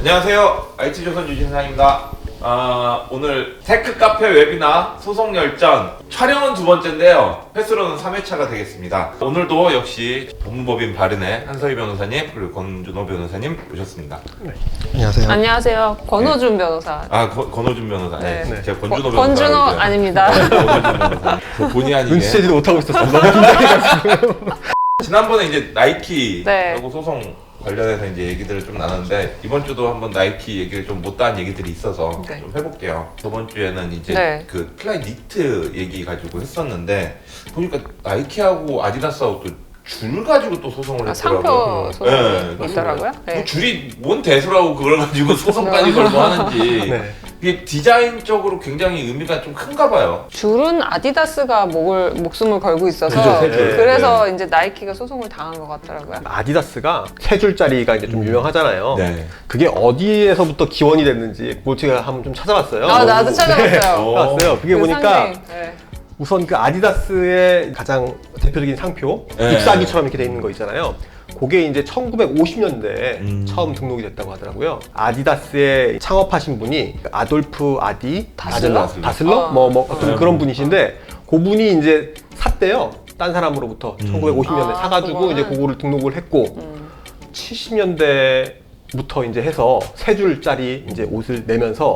안녕하세요. IT조선 유진상입니다. 아, 오늘 테크 카페 웨비나 소송 열전 촬영은 두 번째인데요. 횟수로는 3회차가 되겠습니다. 오늘도 역시 법무법인 바른의 한서희 변호사님 그리고 권준호 변호사님 모셨습니다. 안녕하세요. 안녕하세요. 권호준 변호사. 아 권- 권호준 변호사. 네. 네. 제가 권준호 권- 변호사. 권준호 아닙니다. 변호사. 저 본의 아니게 눈치채지도 못하고 있었어. 너무 긴장해가지고. 지난번에 이제 나이키 네. 하고 소송 관련해서 이제 얘기들을 좀 나눴는데 이번 주도 한번 나이키 얘기를 좀 못다한 얘기들이 있어서 네. 좀 해볼게요. 저번 주에는 이제 네. 그 클라이 니트 얘기 가지고 했었는데 보니까 나이키하고 아디다스하고 또 줄 가지고 또 소송을 아, 했더라고요. 상표 소송이 네, 있더라고요. 뭐 네. 줄이 뭔 대수라고 그걸 가지고 소송까지 걸고 하는지 네. 이게 디자인적으로 굉장히 의미가 좀 큰가 봐요. 줄은 아디다스가 목을 목숨을 걸고 있어서 그죠, 세 줄. 그래서 이제 나이키가 소송을 당한 것 같더라고요. 아디다스가 세 줄짜리가 이제 좀 유명하잖아요. 네. 그게 어디에서부터 기원이 됐는지 그걸 제가 한번 좀 찾아봤어요. 아 나도 네. 찾아봤어요. 어. 찾아봤어요. 그게 그 보니까 상징. 네. 우선 그 아디다스의 가장 대표적인 상표, 네. 잎사귀처럼 이렇게 돼 있는 거 있잖아요. 그게 이제 1950년대에 음. 처음 등록이 됐다고 하더라고요. 아디다스의 창업하신 분이 아돌프 아디 다슬러? 다슬러, 다슬러? 어. 뭐, 뭐 어떤 네. 그런 분이신데 그분이 이제 샀대요. 딴 사람으로부터 음. 1950년대 아, 사가지고 그거는? 이제 그거를 등록을 했고 음. 70년대부터 이제 해서 세 줄짜리 이제 옷을 내면서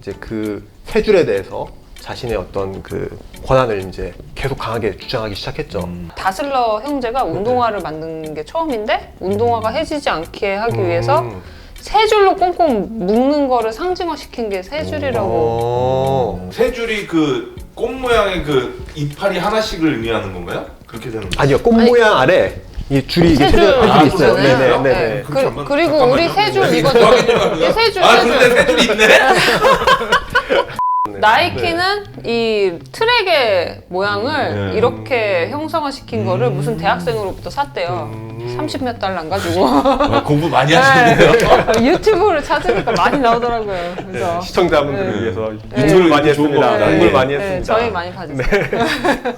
이제 그 세 줄에 대해서 자신의 어떤 그 권한을 이제 계속 강하게 주장하기 시작했죠. 음. 다슬러 형제가 운동화를 만든 게 처음인데 운동화가 해지지 않게 하기 위해서 음. 세 줄로 꽁꽁 묶는 거를 상징화시킨 게 세 줄이라고. 어. 세 줄이 그 꽃 모양의 그 이파리 하나씩을 의미하는 건가요? 그렇게 되는 거예요? 아니요, 꽃 아니, 모양 아래 이 줄이 이게 세세줄 줄, 세 아, 줄이 있어요. 그러네. 네네, 네. 네 네. 그- 그렇게 그리고 잠깐만요. 우리 세줄 네, 이거. 네, 세 줄, 아 세 줄. 근데 세줄 있네. 나이키는 이 트랙의 모양을 네. 이렇게 형상화시킨 거를 음. 무슨 대학생으로부터 샀대요. 음. 30몇 달러인 가지고 아, 공부 많이 하시네요. 네. 유튜브를 찾으니까 많이 나오더라고요. 그래서 시청자분들을 네. 위해서 네. 공부를 많이 좋은 했습니다. 겁니다. 공부를 네. 많이 네, 했습니다. 저희 많이 봐주세요.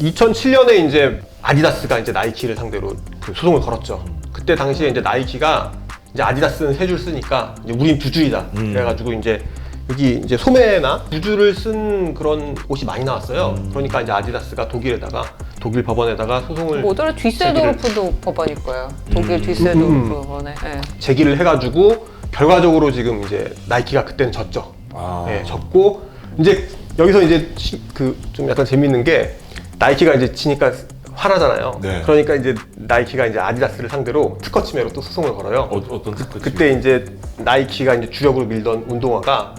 2007년에 이제 아디다스가 이제 나이키를 상대로 그 소송을 걸었죠. 그때 당시에 이제 나이키가 이제 아디다스는 세 줄 쓰니까 이제 우린 두 줄이다. 음. 그래가지고 이제 여기 이제 소매나 두 줄을 쓴 그런 옷이 많이 나왔어요. 음. 그러니까 이제 아디다스가 독일에다가 독일 법원에다가 소송을 모델은 뒤세도르프도 법원일 거예요. 독일 뒤세도르프 음. 법원에. 네. 제기를 해가지고 결과적으로 지금 이제 나이키가 그때는 졌죠. 아. 예, 졌고 이제 여기서 이제 그 좀 약간 재밌는 게 나이키가 이제 지니까 화나잖아요. 네. 그러니까 이제 나이키가 이제 아디다스를 상대로 특허 침해로 또 소송을 걸어요. 어, 어떤 특허 그때 이제 나이키가 이제 주력으로 밀던 운동화가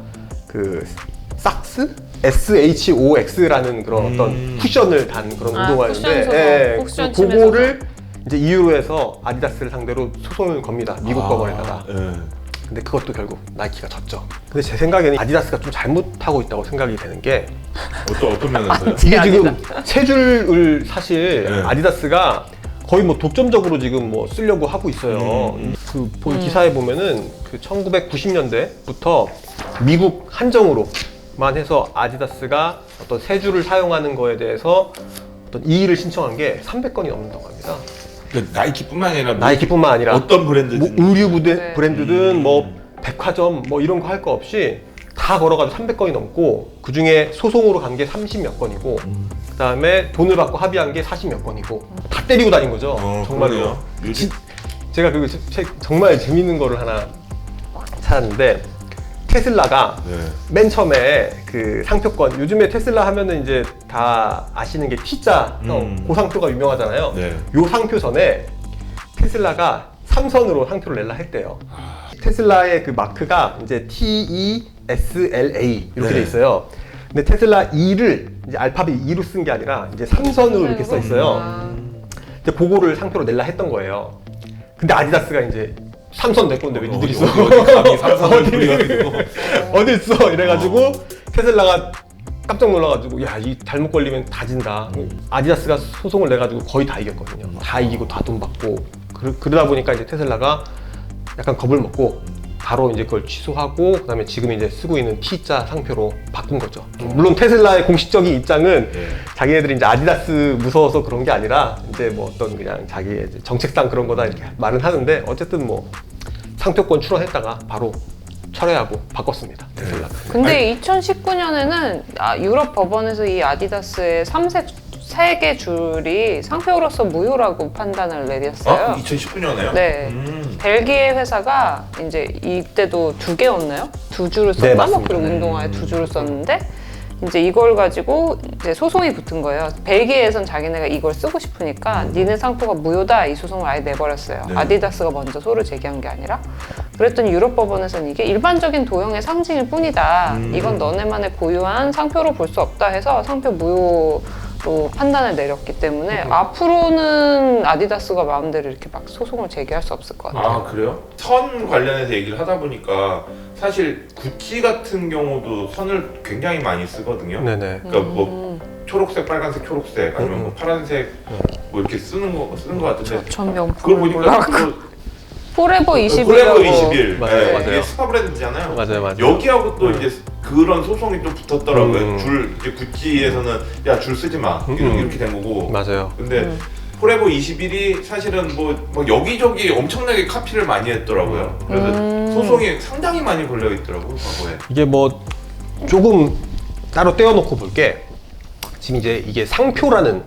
그 삭스 SHOX라는 그런 음. 어떤 쿠션을 단 그런 아, 운동화인데 쿠션 쿠션 그- 침해 그거를 이제 이유로 해서 아디다스를 상대로 소송을 겁니다. 미국 아, 법원에다가. 예. 근데 그것도 결국 나이키가 졌죠. 근데 제 생각에는 아디다스가 좀 잘못하고 있다고 생각이 되는 게 어떤 어떤 면에서요? 이게 지금 세 줄을 사실 네. 아디다스가 거의 뭐 독점적으로 지금 뭐 쓰려고 하고 있어요. 음. 그본 기사에 보면은 그 1990년대부터 미국 한정으로만 해서 아디다스가 어떤 세 줄을 사용하는 거에 대해서 어떤 이의를 신청한 게 300건이 넘는다고 합니다. 그 나이키뿐만 아니라 뭐 나이키뿐만 아니라 어떤 브랜드든 뭐 의류 부대, 네. 브랜드든 음. 뭐 백화점 뭐 이런 거 할 거 없이 다 걸어가지고 300건이 넘고 그 중에 소송으로 간 게 30몇 건이고 음. 그 다음에 돈을 받고 합의한 게 40몇 건이고 다 때리고 다닌 거죠 어, 정말로 그러네요. 요즘 제가 그 책 정말 재밌는 거를 하나 찾았는데 테슬라가 네. 맨 처음에 그 상표권 요즘에 테슬라 하면은 이제 다 아시는 게 T자 음. 고상표가 유명하잖아요 네. 요 상표 전에 테슬라가 삼선으로 상표를 낼라 했대요. 아. 테슬라의 그 마크가 이제 T E S L A 이렇게 네. 돼 있어요. 근데 테슬라 E를 이제 알파벳 E로 쓴 게 아니라 이제 삼선으로 이렇게 써 있어요. 아, 근데 그거를 상표로 낼라 했던 거예요. 근데 아디다스가 이제 삼선 내 건데 왜? 어디 어디 감히 삼성을 어디 있어? 이래가지고 테슬라가 깜짝 놀라가지고 야 이 잘못 걸리면 다 진다. 아디다스가 소송을 내가지고 거의 다 이겼거든요. 다 이기고 다 돈 받고 그러, 그러다 보니까 이제 테슬라가 약간 겁을 먹고 바로 이제 그걸 취소하고 그다음에 지금 이제 쓰고 있는 T자 상표로 바꾼 거죠. 물론 테슬라의 공식적인 입장은 네. 자기네들이 이제 아디다스 무서워서 그런 게 아니라 이제 뭐 어떤 그냥 자기의 이제 정책상 그런 거다 이렇게 말은 하는데 어쨌든 뭐 상표권 출원했다가 바로 철회하고 바꿨습니다. 테슬라가. 근데 2019년에는 아, 유럽 법원에서 이 아디다스의 3색 세 개 줄이 상표로서 무효라고 판단을 내렸어요. 어? 2019년에요? 네. 음. 벨기에 회사가 이제 이때도 두 개였나요? 두 줄을 네, 썼나? 뭐 맞습니다. 그리고 운동화에 두 줄을 썼는데 이제 이걸 가지고 이제 소송이 붙은 거예요. 벨기에에선 자기네가 이걸 쓰고 싶으니까 니네 상표가 무효다 이 소송을 아예 내버렸어요. 네. 아디다스가 먼저 소를 제기한 게 아니라 그랬더니 유럽 법원에서는 이게 일반적인 도형의 상징일 뿐이다. 음. 이건 너네만의 고유한 상표로 볼 수 없다 해서 상표 무효 로 판단을 내렸기 때문에 앞으로는 아디다스가 마음대로 이렇게 막 소송을 제기할 수 없을 것 같아요. 아 그래요? 선 관련해서 얘기를 하다 보니까 사실 구찌 같은 경우도 선을 굉장히 많이 쓰거든요. 네네. 그러니까 뭐 음, 초록색, 빨간색, 초록색 아니면 뭐 파란색 뭐 이렇게 쓰는 거 쓰는 거 같은데 전 그걸 보니까. 또 포레버 21이라고. 포레버 21 맞아요, 예, 맞아요. 브랜드잖아요. 맞아요, 맞아요. 여기하고 또 음. 이제 그런 소송이 좀 붙었더라고요. 음. 줄 이제 구찌에서는 야 줄 쓰지 마 이렇게, 음. 이렇게 된 거고. 맞아요. 근데 음. 포레버 21이 사실은 뭐, 뭐 여기저기 엄청나게 카피를 많이 했더라고요. 그래서 음. 소송이 상당히 많이 걸려 있더라고요, 과거에. 이게 뭐 조금 따로 떼어놓고 볼게 지금 이제 이게 상표라는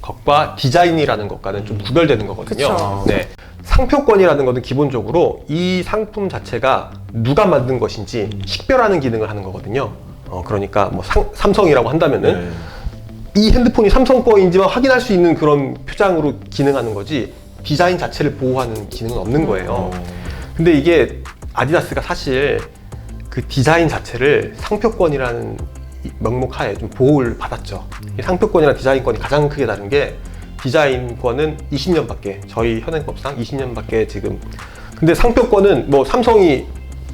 것과 디자인이라는 것과는 좀 구별되는 거거든요. 그쵸. 네. 상표권이라는 것은 기본적으로 이 상품 자체가 누가 만든 것인지 식별하는 기능을 하는 거거든요. 어, 그러니까 뭐 상- 삼성이라고 한다면은 네. 이 핸드폰이 삼성 거인지만 확인할 수 있는 그런 표장으로 기능하는 거지 디자인 자체를 보호하는 기능은 없는 거예요. 어. 근데 이게 아디다스가 사실 그 디자인 자체를 상표권이라는 이 명목 하에 좀 보호를 받았죠. 이 상표권이랑 디자인권이 가장 크게 다른 게 디자인권은 20년밖에 저희 현행법상 20년밖에 지금 근데 상표권은 뭐 삼성이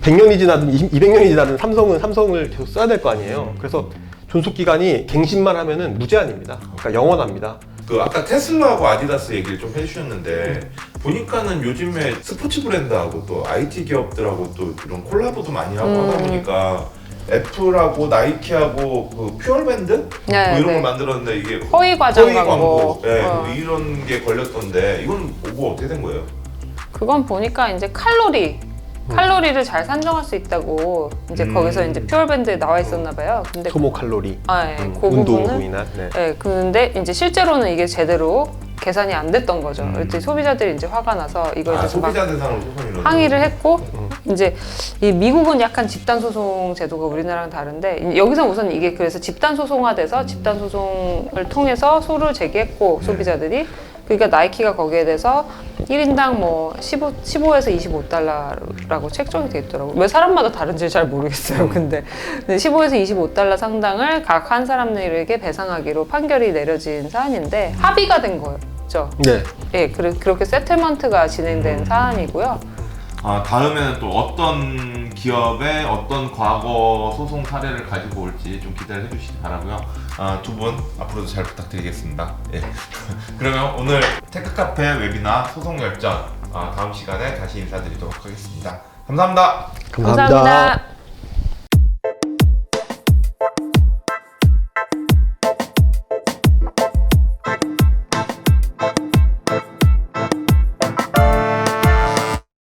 100년이 지나든 200년이 지나든 삼성은 삼성을 계속 써야 될 거 아니에요. 그래서 존속 기간이 갱신만 하면은 무제한입니다. 그러니까 영원합니다. 그 아까 테슬라하고 아디다스 얘기를 좀 해주셨는데 보니까는 요즘에 스포츠 브랜드하고 또 IT 기업들하고 또 이런 콜라보도 많이 하고 음. 하다 보니까 애플하고 나이키하고 그 퓨어밴드 네, 뭐 이런 네. 걸 만들었는데 이게 허위 과장 허위 광고. 예, 어. 뭐 이런 게 걸렸던데 이건 뭐 어떻게 된 거예요? 그건 보니까 이제 칼로리 칼로리를 잘 산정할 수 있다고 이제 음. 거기서 이제 퓨어밴드에 나와 있었나 봐요. 근데 소모 칼로리, 아, 예, 음, 그 부분은 인한. 네. 예, 근데 이제 실제로는 이게 제대로 계산이 안 됐던 거죠. 음. 그랬더니 소비자들이 이제 화가 나서 이걸 아 이제 막 소비자 대상으로 소송이 항의를 했고 음. 이제 이 미국은 약간 집단 소송 제도가 우리나라랑 다른데 여기서 우선 이게 그래서 집단 소송화돼서 집단 소송을 통해서 소를 제기했고 네. 소비자들이 그러니까 나이키가 거기에 대해서 1인당 뭐 15, 15에서 25달러라고 책정이 돼 있더라고요. 왜 사람마다 다른지 잘 모르겠어요. 근데 15에서 25달러 상당을 각 한 사람들에게 배상하기로 판결이 내려진 사안인데 합의가 된 거죠. 네. 예, 그래- 그렇게 세틀먼트가 진행된 사안이고요. 아 다음에는 또 어떤 기업의 어떤 과거 소송 사례를 가지고 올지 좀 기대를 해주시기 바라고요. 아, 두 분 앞으로도 잘 부탁드리겠습니다. 예. 그러면 오늘 테크카페 웨비나 소송 열전 아, 다음 시간에 다시 인사드리도록 하겠습니다. 감사합니다. 감사합니다. 감사합니다.